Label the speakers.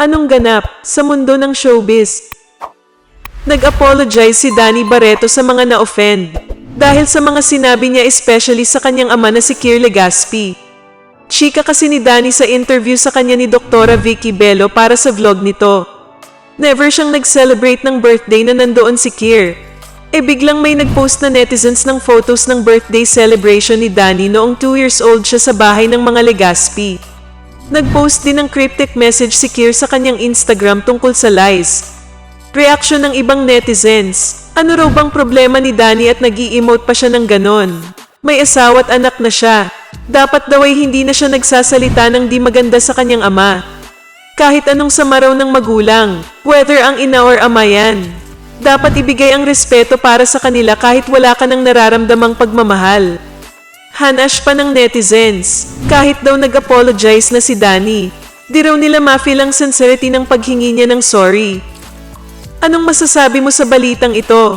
Speaker 1: Anong ganap sa mundo ng showbiz? Nag-apologize si Danny Barreto sa mga na-offend dahil sa mga sinabi niya especially sa kanyang ama na si Kier Legaspi. Chika kasi ni Danny sa interview sa kanya ni Doktora Vicky Bello para sa vlog nito. Never siyang nag-celebrate ng birthday na nandoon si Kier. E biglang may nag-post na netizens ng photos ng birthday celebration ni Danny noong 2 years old siya sa bahay ng mga Legaspi. Nag-post din ng cryptic message si Kier sa kanyang Instagram tungkol sa lies. Reaksyon ng ibang netizens. Ano raw bang problema ni Danny at nag emote pa siya ng ganon? May asawa at anak na siya. Dapat daw ay hindi na siya nagsasalita ng di maganda sa kanyang ama. Kahit anong sama raw ng magulang, whether ang ina or ama yan. Dapat ibigay ang respeto para sa kanila kahit wala ka ng nararamdamang pagmamahal. Hanash pa ng netizens, kahit daw nag-apologize na si Danny. Di raw nila ma-feel ang sincerity ng paghingi niya ng sorry. Anong masasabi mo sa balitang ito?